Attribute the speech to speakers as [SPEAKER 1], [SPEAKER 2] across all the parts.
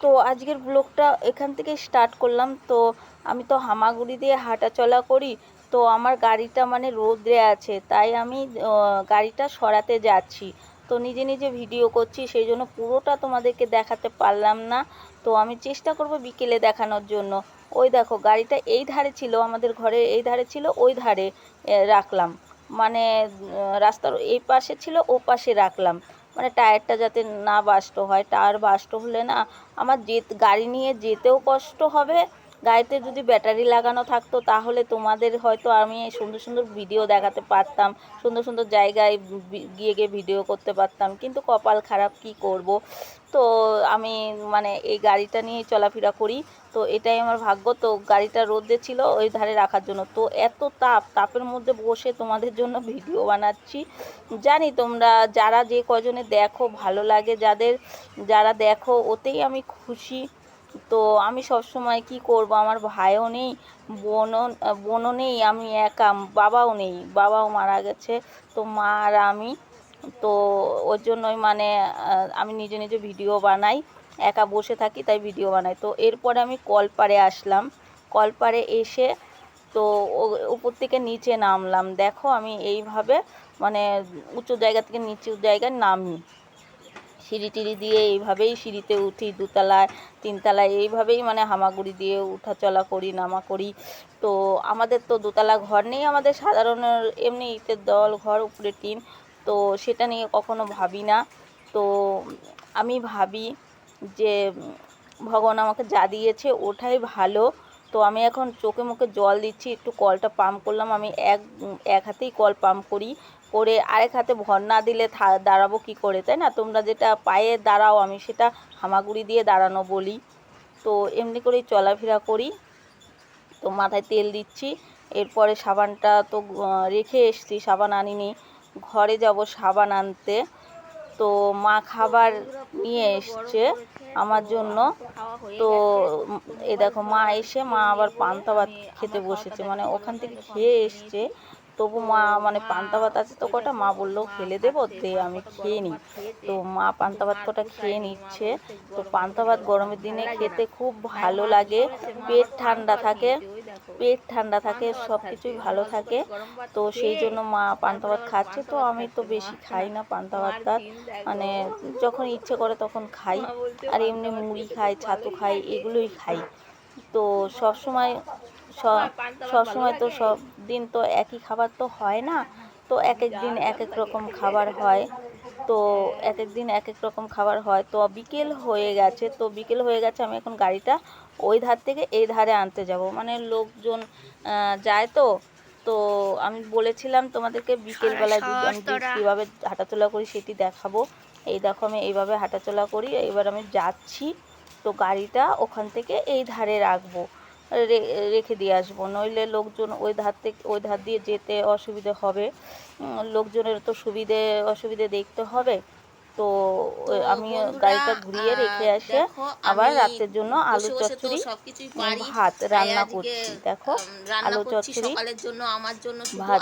[SPEAKER 1] তো আজকের ব্লগটা এখান থেকে স্টার্ট করলাম। তো আমি তো হামাগুড়ি দিয়ে হাঁটা চলা করি, তো আমার গাড়িটা মানে রোদ্রে আছে, তাই আমি গাড়িটা সরাতে যাচ্ছি। তো নিজে নিজে ভিডিও করছি, সেই জন্য পুরোটা তোমাদেরকে দেখাতে পারলাম না। তো আমি চেষ্টা করব বিকেলে দেখানোর জন্য। ওই দেখো, গাড়িটা এই ধারে ছিল, আমাদের ঘরের এই ধারে ছিল, ওই ধারে রাখলাম। মানে রাস্তার এই পাশে ছিল, ও পাশে রাখলাম। মানে টায়ারটা যাতে না বাস্ট হয়, টায়ার বাস্ট হলে না আমার যে গাড়ি নিয়ে যেতেও কষ্ট হবে। গাড়িতে যদি ব্যাটারি লাগানো থাকতো তাহলে তোমাদের হয়তো আমি সুন্দর সুন্দর ভিডিও দেখাতে পারতাম, সুন্দর সুন্দর জায়গায় গিয়ে গিয়ে ভিডিও করতে পারতাম। কিন্তু কপাল খারাপ, কি করব? তো আমি মানে এই গাড়িটা নিয়ে চলাফেরা করি। তো এটাই আমার ভাগ্য। তো গাড়িটা রোদে ছিল ওই ধারে রাখার জন্য। তো এত তাপ, তাপের মধ্যে বসে তোমাদের জন্য ভিডিও বানাচ্ছি। জানি তোমরা যারা যে কজনে দেখো, ভালো লাগে যাদের, যারা দেখো, ওতেই আমি খুশি। তো আমি সব সময় কি করব? আমার ভাইও নেই, বোনও বোনও নেই, আমি একা, বাবাও নেই, বাবাও মারা গেছে। তো মা আর আমি তো ওর জন্যই মানে আমি নিজে নিজে ভিডিও বানাই, একা বসে থাকি তাই ভিডিও বানাই। তো এরপরে আমি কলপাড়ে আসলাম কলপাড়ে এসে তো উপর থেকে নিচে নামলাম। দেখো আমি এইভাবে মানে উঁচু জায়গা থেকে নিচু জায়গায় নামি। সিঁড়ি টিড়ি দিয়ে এইভাবেই সিঁড়িতে উঠি, দুতলায়, তিনতলায় এইভাবেই মানে হামাগুড়ি দিয়ে উঠা চলা করি, নামা করি। তো আমাদের তো দোতলা ঘর নেই, আমাদের সাধারণ এমনি ইটের দল, ঘর, উপরে টিন। তো সেটা নিয়ে কখনো ভাবি না। তো আমি ভাবি যে, ভগবান আমাকে যা দিয়েছে ওটাই ভালো। তো আমি এখন চোখে মুখে জল দিচ্ছি, একটু কলটা পাম্প করলাম। আমি এক এক হাতেই কল পাম্প করি, করে আরেক হাতে ভর না দিলে দাঁড়াবো কি করে, তাই না? তোমরা যেটা পায়ে দাঁড়াও, আমি সেটা হামাগুড়ি দিয়ে দাঁড়ানো বলি। তো এমনি করেই চলাফেরা করি। তো মাথায় তেল দিচ্ছি, এরপরে সাবানটা তো রেখে এসছি, সাবান আনিনি। ঘরে যাব সাবান আনতে। তো মা খাবার নিয়ে এসছে আমার জন্য। তো এ দেখো, মা এসে, মা আবার পান্তা ভাত খেতে বসেছে। মানে ওখান থেকে খেয়ে এসছে। তবু মা মানে পান্তা ভাত আছে তো কটা? মা বলল, ফেলে দেবো, দে, আমি খেয়ে নিই। তো মা পান্তা ভাত কটা খেয়ে নিচ্ছে। তো পান্তা ভাত গরমের দিনে খেতে খুব ভালো লাগে। পেট ঠান্ডা থাকে। পেট ঠান্ডা থাকে সব কিছুই ভালো থাকে। তো সেই জন্য মা পান্তা ভাত খাচ্ছে। তো আমি তো বেশি খাই না পান্তা ভাত টাত। মানে যখন ইচ্ছে করে তখন খাই। আর এমনি মুড়ি খাই ছাতু খাই এগুলোই খাই। তো সব সময় সব সময় তো সব দিন তো একই খাবার তো হয় না। তো এক এক দিন এক এক রকম খাবার হয়। তো এক এক দিন এক এক রকম খাবার হয়। তো বিকেল হয়ে গেছে তো বিকেল হয়ে গেছে আমি এখন গাড়িটা ওই ধার থেকে এই ধারে আনতে যাব। মানে লোকজন যায় তো। তো আমি বলেছিলাম তোমাদেরকে বিকেলবেলায় আমি কীভাবে হাঁটাচলা করি সেটি দেখাবো। এই দেখো আমি এইভাবে হাঁটাচলা করি এবার আমি যাচ্ছি। তো গাড়িটা ওখান থেকে এই ধারে রাখব। রেখে দিয়ে আসব। নইলে লোকজন ওই ধার থেকে ওই ধার দিয়ে যেতে অসুবিধে হবে। লোকজনের তো সুবিধে অসুবিধে দেখতে হবে। তো আমি গাড়িটা ঘুরিয়ে রেখে এসে আবার রাতের জন্য আলু চচ্চড়ি ভাত রান্না করছি দেখো। আলু চচ্চড়ি
[SPEAKER 2] জন্য। আমার জন্য
[SPEAKER 1] ভাত।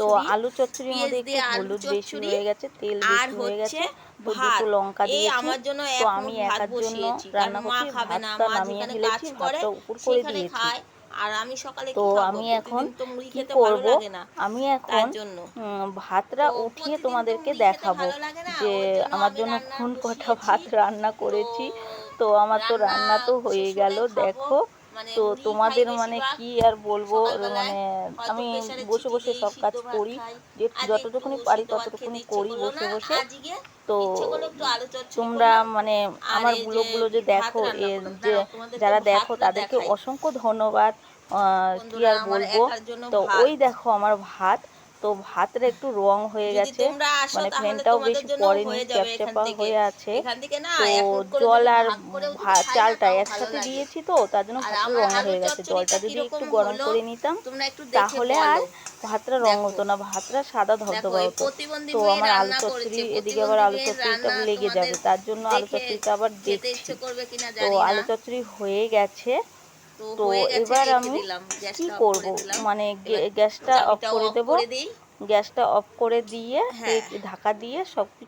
[SPEAKER 1] তো আলু চচ্চড়ির মধ্যে একটু হলুদ বেশি হয়ে গেছে তেল বেশি হয়ে গেছে।
[SPEAKER 2] ভাত।
[SPEAKER 1] লঙ্কা
[SPEAKER 2] এই আমার জন্য
[SPEAKER 1] তো আমি একার জন্য রান্না করছি ভাতটা নামিয়ে ফেলেছি ভাতটা উপর করে দিয়েছি।
[SPEAKER 2] আর আমি সকালে
[SPEAKER 1] তো আমি এখন
[SPEAKER 2] প্রতিদিন
[SPEAKER 1] কি করব? আমি এখন ভাতটা উঠিয়ে তোমাদেরকে দেখাবো যে আমার জন্য কোন কটা ভাত রান্না করেছি। তো আমার তো রান্না তো হয়ে গেল দেখো। তো তোমাদের মানে কি আর বলব? মানে আমি বসে বসে সব কাজ করি যে যতটুকুনি পারি ততটুকুনি করি বসে বসে। তো তোমরা মানে আমার ব্লগগুলো যে দেখো। যে যারা দেখো তাদেরকে অসংখ্য ধন্যবাদ। কি আর বলব? তো ওই দেখো আমার ভাত। তো ভাতটা একটু রং হয়ে গেছে। মানে ফ্যানটাও বেশি পড়েনি চ্যাপচ্যাপা হয়ে আছে। তো জল আর চালটা একসাথে দিয়েছি তো তার জন্য ভাতটা রং হয়ে গেছে। জলটা যদি একটু গরম করে নিতাম তাহলে আর ভাতটা রং হতো না ভাতটা সাদা ধবধবা হতো। তো আমার আলু চচ্চড়ি এদিকে আবার আলু চচ্চড়িটা লেগে যাবে তার জন্য আলু চচ্চড়িটা আবার দেখছি।
[SPEAKER 2] ইচ্ছে করবে কিনা
[SPEAKER 1] তো আলু। চচ্চড়ি হয়ে গেছে।
[SPEAKER 2] তো
[SPEAKER 1] এবার আমি কি করব? মানে গ্যাসটা অফ করে
[SPEAKER 2] off
[SPEAKER 1] দেব। গ্যাসটা অফ করে দিয়ে
[SPEAKER 2] হ্যাঁ।
[SPEAKER 1] ঢাকা দিয়ে সব